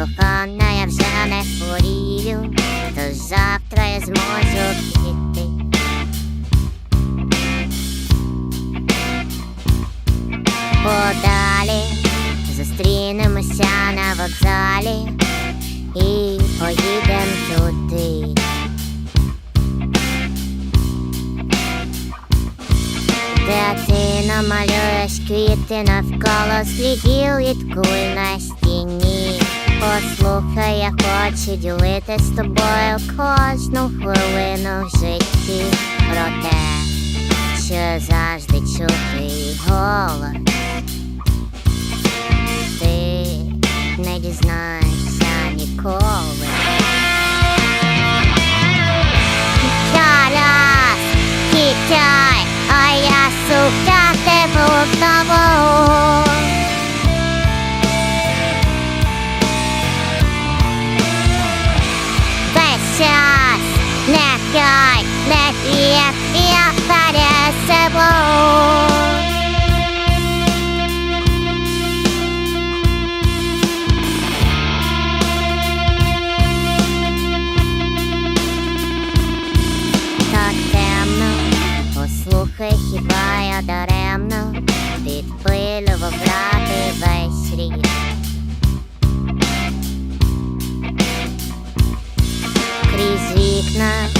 кохана, я вже не хворію, то завтра я зможу піти. Подалі зустрінемося на вокзалі і поїдем туди. Де ти намалюєш квіти навколо слідів від куль на стіні. Послухай, я хочу ділити з тобою кожну хвилину в житті про те, що завжди чути голос. П'є, я перед собою. так темно, послухай, хіба я даремно підпилював брати весь рік. Крізь вікна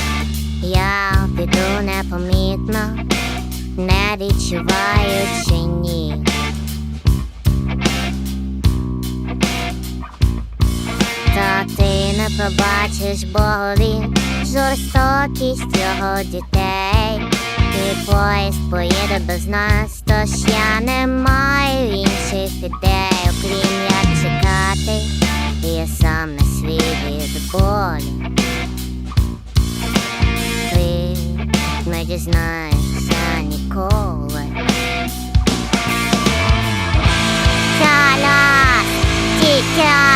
не відчуваючи ні. Та ти не пробачиш Богові жорстокість його дітей. І поїзд поїде без нас, тож я не маю інших ідей, окрім як чекати, і я сам на світ від болю. Ти не дізнаєшся школы. Для нас сейчас